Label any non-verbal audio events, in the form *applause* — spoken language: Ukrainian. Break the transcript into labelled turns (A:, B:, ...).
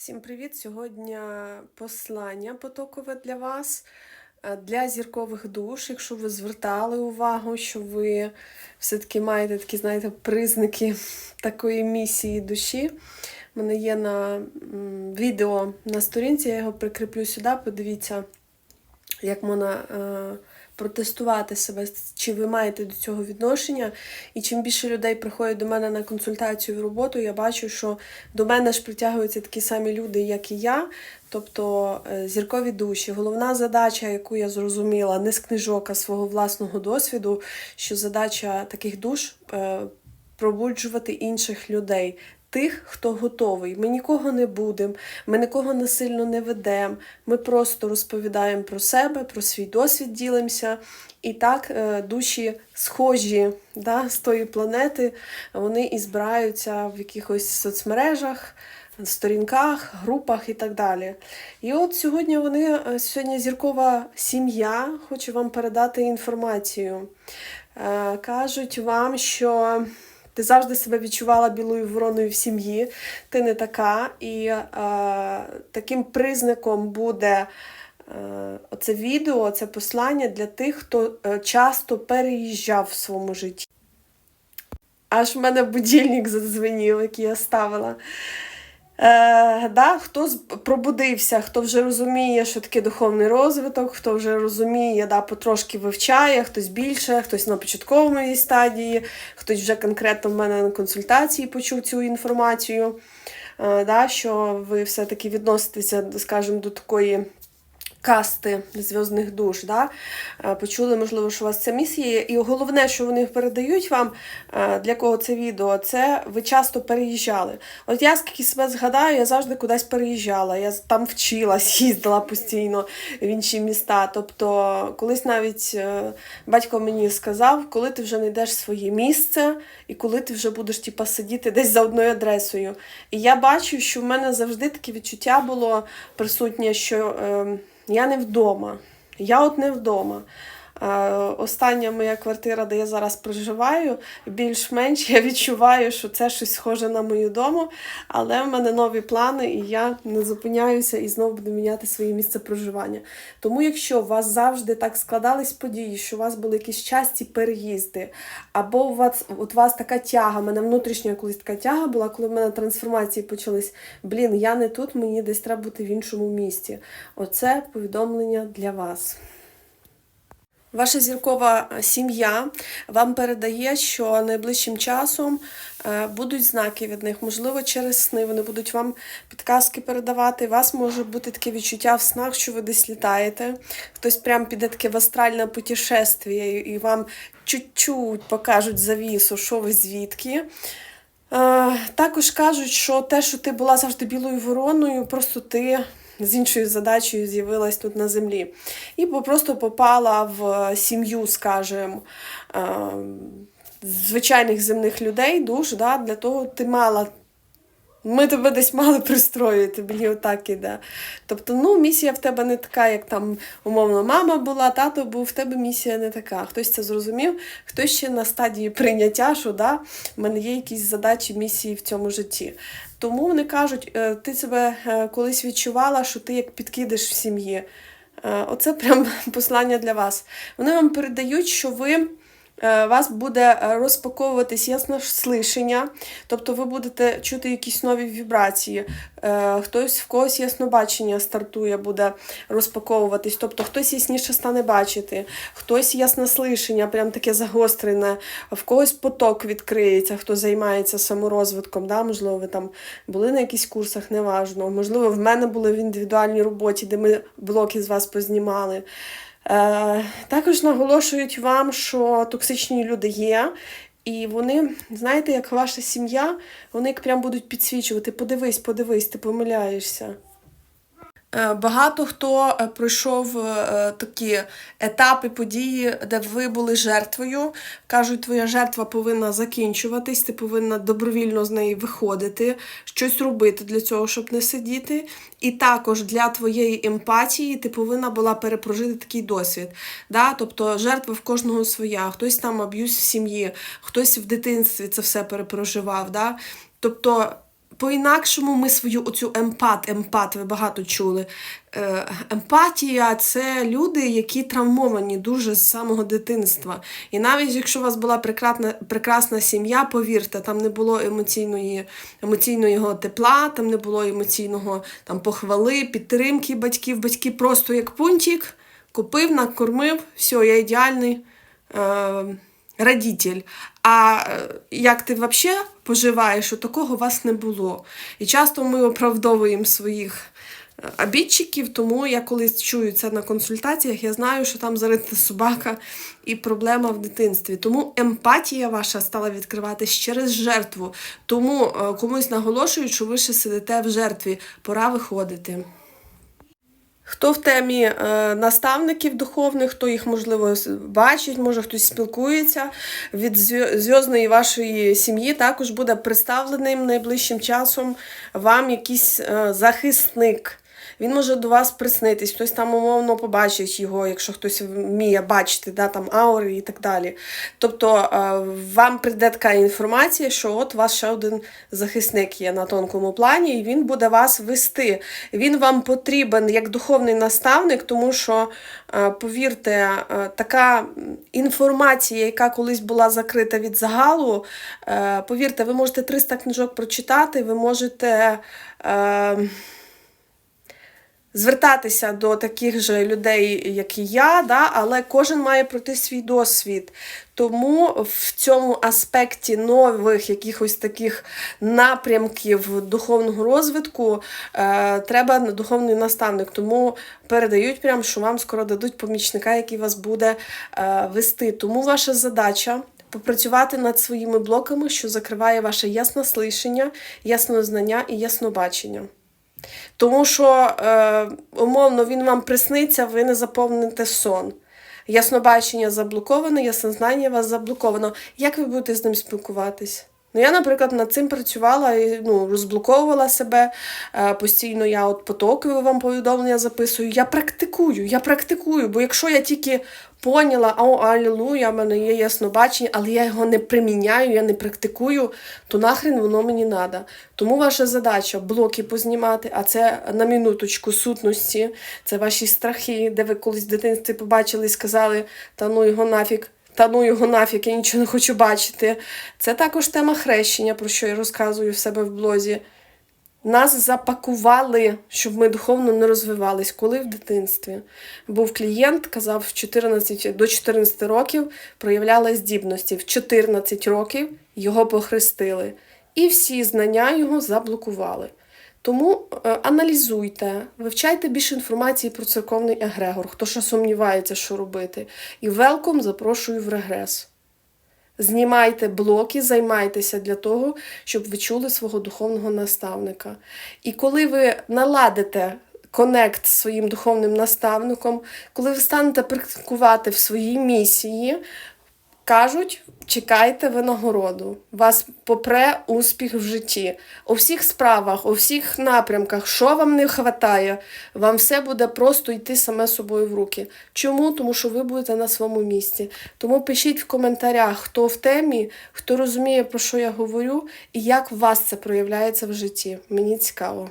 A: Всім привіт! Сьогодні послання потокове для вас, е, для зіркових душ. Якщо ви звертали увагу, що ви все-таки маєте такі, знаєте, признаки такої місії душі. У мене є на відео на сторінці, я його прикріплю сюди. Подивіться, як можна е, протестувати себе, чи ви маєте до цього відношення. І чим більше людей приходять до мене на консультацію в роботу, я бачу, що до мене ж притягуються такі самі люди, як і я, тобто е, зіркові душі. Головна задача, яку я зрозуміла, не з книжок, а свого власного досвіду, що задача таких душ е, пробуджувати інших людей. Тих, хто готовий. Ми нікого не будемо, ми нікого насильно не ведемо. Ми просто розповідаємо про себе, про свій досвід ділимося. І так е, душі схожі да, з тої планети, вони і збираються в якихось соцмережах, сторінках, групах і так далі. І от сьогодні вони, е, сьогодні зіркова сім'я, хочу вам передати інформацію. Е, Кажуть вам, що ти завжди себе відчувала білою вороною в сім'ї, ти не така. І е, таким признаком буде е, оце відео, це послання для тих, хто е, часто переїжджав в своєму житті. Аж в мене будильник задзвенів, який я ставила. Е, да, хто пробудився, хто вже розуміє, що таке духовний розвиток, хто вже розуміє, да, потрошки вивчає, хтось більше, хтось на початковій стадії, хтось вже конкретно в мене на консультації почув цю інформацію, е, да, що ви все-таки відноситеся, скажімо, до такої касти зв'язних душ. Да? Е, Почули, можливо, що у вас це місія. є. І головне, що вони передають вам, е, для кого це відео, це ви часто переїжджали. От я скільки себе згадаю, я завжди кудись переїжджала. Я там вчилась, *laughs* їздила постійно в інші міста. Тобто, колись навіть е, батько мені сказав, коли ти вже знайдеш своє місце, і коли ти вже будеш типа, сидіти десь за одною адресою. І я бачу, що в мене завжди таке відчуття було присутнє, що е, я не вдома. Я от не вдома. Е, Остання моя квартира, де я зараз проживаю, більш-менш я відчуваю, що це щось схоже на мою дому, але в мене нові плани, і я не зупиняюся і знову буду міняти своє місце проживання. Тому, якщо у вас завжди так складались події, що у вас були якісь часті переїзди, або у вас, от у вас така тяга, в мене внутрішня колись така тяга була, коли в мене трансформації почались. Блін, я не тут, мені десь треба бути в іншому місті. Оце повідомлення для вас. Ваша зіркова е, сім'я вам передає, що найближчим часом е, будуть знаки від них, можливо, через сни вони будуть вам підказки передавати. У вас може бути таке відчуття в снах, що ви десь літаєте. Хтось прям піде таке в астральне путешествие, і вам чуть-чуть покажуть завісу, що ви звідки. Е, Також кажуть, що те, що ти була завжди білою вороною, просто ти з іншою задачею з'явилась тут на землі. І просто попала в сім'ю, скажімо, е, звичайних земних людей, душ, да, для того ти мала. Ми тебе десь мали пристроїти, мені отак іде. Тобто, ну, місія в тебе не така, як там, умовно, мама була, тато був, в тебе місія не така. Хтось це зрозумів, хтось ще на стадії прийняття, що да, в мене є якісь задачі, місії в цьому житті. Тому вони кажуть, е, ти себе е, колись відчувала, що ти як підкидиш в сім'ї. Е, Оце прям *laughs* послання для вас. Вони вам передають, що ви. Е, Вас буде е, розпаковуватись яснослишення, тобто ви будете чути якісь нові вібрації. Е, Хтось в когось яснобачення стартує, буде розпаковуватись, тобто хтось ясніше стане бачити, хтось яснослишення, прям таке загострене, в когось поток відкриється, хто займається саморозвитком. Да? Можливо, ви там були на якихось курсах, неважно. Можливо, в мене були в індивідуальній роботі, де ми блоки з вас познімали. Е, також наголошують вам, що токсичні люди є. І вони, знаєте, як ваша сім'я, вони прям будуть підсвічувати. Подивись, подивись, ти помиляєшся. Е, Багато хто е, пройшов е, такі етапи події, де ви були жертвою. Кажуть, твоя жертва повинна закінчуватись, ти повинна добровільно з неї виходити, щось робити для цього, щоб не сидіти. І також для твоєї емпатії ти повинна була перепрожити такий досвід. Да? Тобто жертва в кожного своя, хтось там аб'юз в сім'ї, хтось в дитинстві це все перепроживав. Да? Тобто по-інакшому ми свою оцю емпат, емпат, ви багато чули. Е, Емпатія це люди, які травмовані дуже з самого дитинства. І навіть якщо у вас була прекрасна, прекрасна сім'я, повірте, там не було емоційної, емоційного тепла, там не було емоційного там, похвали, підтримки батьків. Батьки просто як пунтик, купив, накормив, все, я ідеальний. Е, Радітель. А е, як ти взагалі поживаєш, що такого у вас не було. І часто ми оправдовуємо своїх е, обідчиків, тому я колись чую це на консультаціях, я знаю, що там зарита собака і проблема в дитинстві. Тому емпатія ваша стала відкриватись через жертву. Тому е, комусь наголошують, що ви ще сидите в жертві, пора виходити. Хто в темі е, наставників духовних, хто їх, можливо, бачить, може хтось спілкується від зв'я- зв'язної вашої сім'ї, також буде представленим найближчим часом вам якийсь е, захисник. Він може до вас приснитись, хтось там умовно побачить його, якщо хтось вміє бачити, да, там аури і так далі. Тобто е, вам прийде така інформація, що от у вас ще один захисник є на тонкому плані, і він буде вас вести. Він вам потрібен як духовний наставник, тому що, е, повірте, е, така інформація, яка колись була закрита від загалу, повірте, ви можете 300 книжок прочитати, ви можете. Звертатися до таких же людей, як і я, да, але кожен має пройти свій досвід. Тому в цьому аспекті нових якихось таких напрямків духовного розвитку е, треба духовний наставник. Тому передають прям, що вам скоро дадуть помічника, який вас буде е, вести. Тому ваша задача. Попрацювати над своїми блоками, що закриває ваше яснослишення, яснознання і яснобачення. Тому що, е, умовно, він вам присниться, ви не заповните сон. Яснобачення заблоковане, яснознання вас заблоковано. Як ви будете з ним спілкуватись? Ну, я, наприклад, над цим працювала і ну, розблоковувала себе. Е, постійно я от потокові вам повідомлення записую. Я практикую, я практикую, бо якщо я тільки поняла, о, алілуя, в мене є яснобачення, але я його не приміняю, я не практикую, то нахрен воно мені треба. Тому ваша задача блоки познімати, а це на минуточку сутності, це ваші страхи, де ви колись в дитинстві побачили і сказали, та ну його нафіг. Та ну його нафіг, я нічого не хочу бачити. Це також тема хрещення, про що я розказую в себе в блозі. Нас запакували, щоб ми духовно не розвивались, коли в дитинстві. Був клієнт, казав, в 14, до 14 років проявляли здібності. В 14 років його похрестили. І всі знання його заблокували. Тому е, аналізуйте, вивчайте більше інформації про церковний егрегор, хто ще сумнівається, що робити. І велком запрошую в регрес. Знімайте блоки, займайтеся для того, щоб ви чули свого духовного наставника. І коли ви наладите конект з своїм духовним наставником, коли ви станете практикувати в своїй місії, кажуть, чекайте винагороду. Вас попре успіх в житті. У всіх справах, у всіх напрямках, що вам не вистачає, вам все буде просто йти саме собою в руки. Чому? Тому що ви будете на своєму місці. Тому пишіть в коментарях, хто в темі, хто розуміє, про що я говорю, і як у вас це проявляється в житті. Мені цікаво.